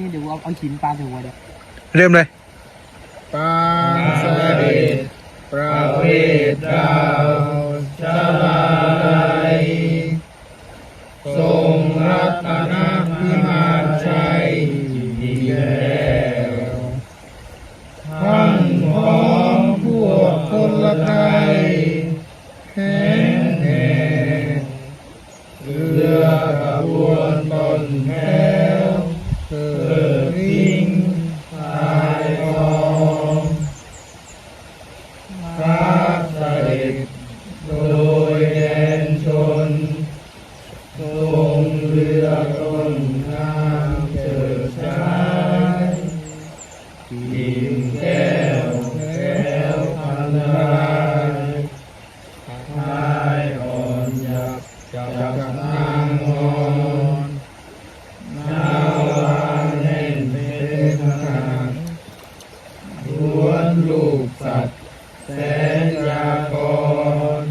นี่เดี๋ยวเอาเอาหินปาใส่หัวเดี๋ยวเริ่มเลยปางเสด็จประเวทดาวชาลาลัยทรงรัตนพิมานชัยดีแล้วทั้งพร้อมพวกคนละไทยแห่งแห่เรือขบวนต้นแถวเธอทิ้งชายทอง พระเสด็จโดยแดนชน ทรงเรือต้นน้ำเจิดชายกิ่งแก้วแก้วพันลายทายอ่อนยับจับนางนอนนาวานแน่นเป็นาล้วนลูกสัตว์แสนยากร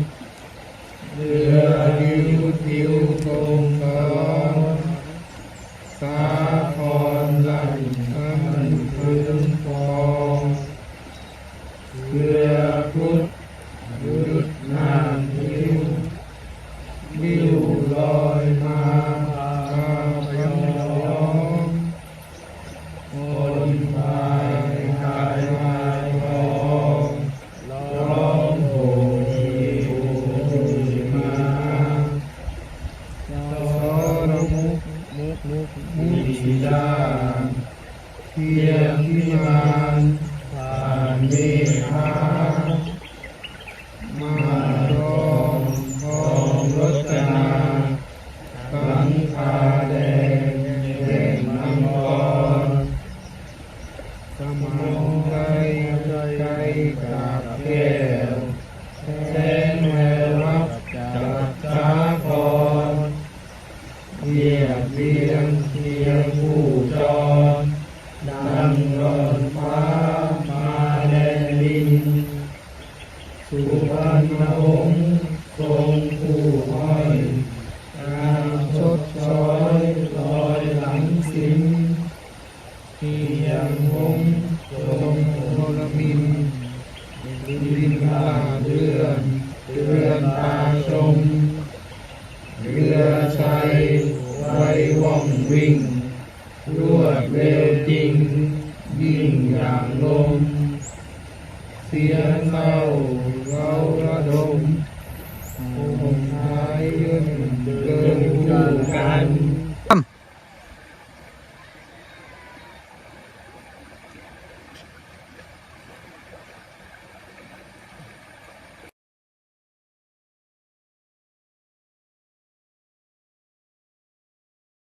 เรือดิวดิวตรงกอนสาครลั่นอันพื้นฟองเรือพุทธยุดน้ำดิว ดิวลอยมาพาพยองคนพายกายพายทองร้องโหยโหยมาสรมุกมุกมุกมุกิดาเพียงพิมานผ่านเมฆา คาแดงแดงมังกรสมองใจใจกับแก้วแสงแววรับจากสาครเรียบเรียงเทียงผู้จรดังร้อนฟ้ามาแดนดิน สุวรรณองค์ทรงผู้อ้อยงามชดช้อยลอยหลัง สิงทียงหงส์ทรงโทรมินดินลาเดือนเดือนตาชมเรือชัยไว้ว่องวิ่ง รวดเร็วจริง ยิ่งอย่างลม เสียงเศร้าเราระดมคงหายยืนเดินคู่กัน